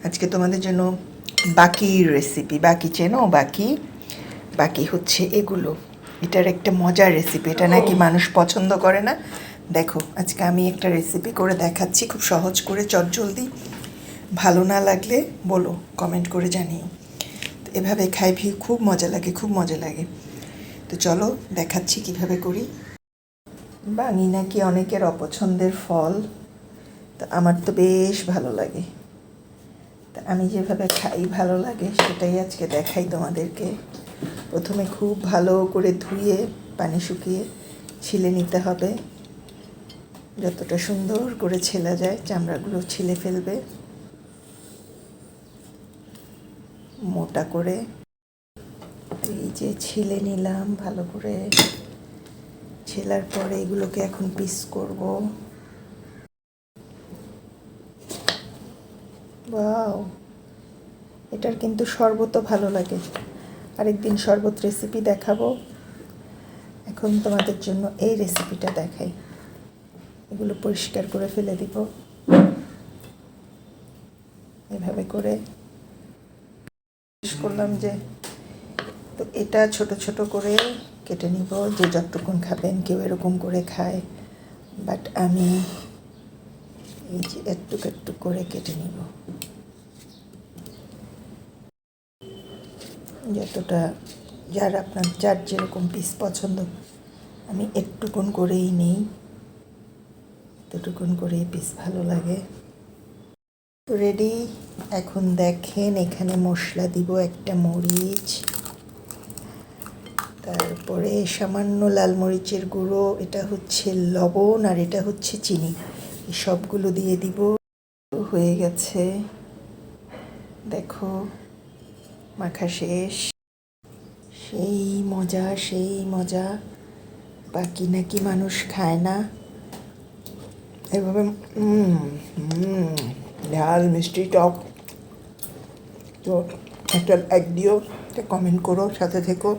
আজকে তোমাদের জন্য বাকি রেসিপি বাকি চেনো বাকি বাকি হচ্ছে এগুলো। এটার একটা মজার রেসিপি এটা নাকি মানুষ পছন্দ করে না? দেখো আজকে আমি একটা রেসিপি করে দেখাচ্ছি খুব সহজ করে চটজলদি। ভালো না লাগলে বলো কমেন্ট করে জানিও। তো এভাবে খাই ভি খুব মজা লাগে খুব মজা লাগে। তো চলো দেখাচ্ছি কীভাবে করি। বাঙি নাকি অনেকের অপছন্দের ফল? তো আমার তো বেশ ভালো লাগে। আমি যেভাবে খাই ভালো লাগে, সেটাই আজকে দেখাই তোমাদেরকে। প্রথমে খুব ভালো করে ধুয়ে, পানি শুকিয়ে ছিলে নিতে হবে। যতটা সুন্দর করে ছেলা যায়, চামড়াগুলো ছিলে ফেলবে। মোটা করে এই যে ছিলে নিলাম ভালো করে। ছেলার পরে এগুলোকে এখন পিস করব। বাও এটার কিন্তু শরবতও ভালো লাগে। আরেকদিন শরবত রেসিপি দেখাবো। এখন তোমাদের জন্য এই রেসিপিটা দেখাই। এগুলো পরিষ্কার করে ফেলে দিব। এভাবে করে করলাম যে তো এটা ছোট ছোট করে কেটে নিব। যে যতক্ষণ খাবেন কেউ এরকম করে খায়। বাট আমি এই যে একটু একটু করে কেটে নিব। যতটা যার আপনার, যার যেরকম পিস পছন্দ, আমি একটুকুন করেই নিই। এতটুকুন করেই পিস ভালো লাগে। রেডি এখন দেখেন, এখানে মশলা দিব একটা মরিচ। তারপরে সামান্য লাল মরিচের গুঁড়ো, এটা হচ্ছে লবণ আর এটা হচ্ছে চিনি। সবগুলো দিয়ে দিব। হয়ে গেছে। দেখো। মাখা শেষ। সেই মজা সেই মজা। বাকি নাকি মানুষ খায় না। এভাবে ঝাল মিষ্টি টক। তো একটা লাইক দিও একটা কমেন্ট করো, সাথে থেকো।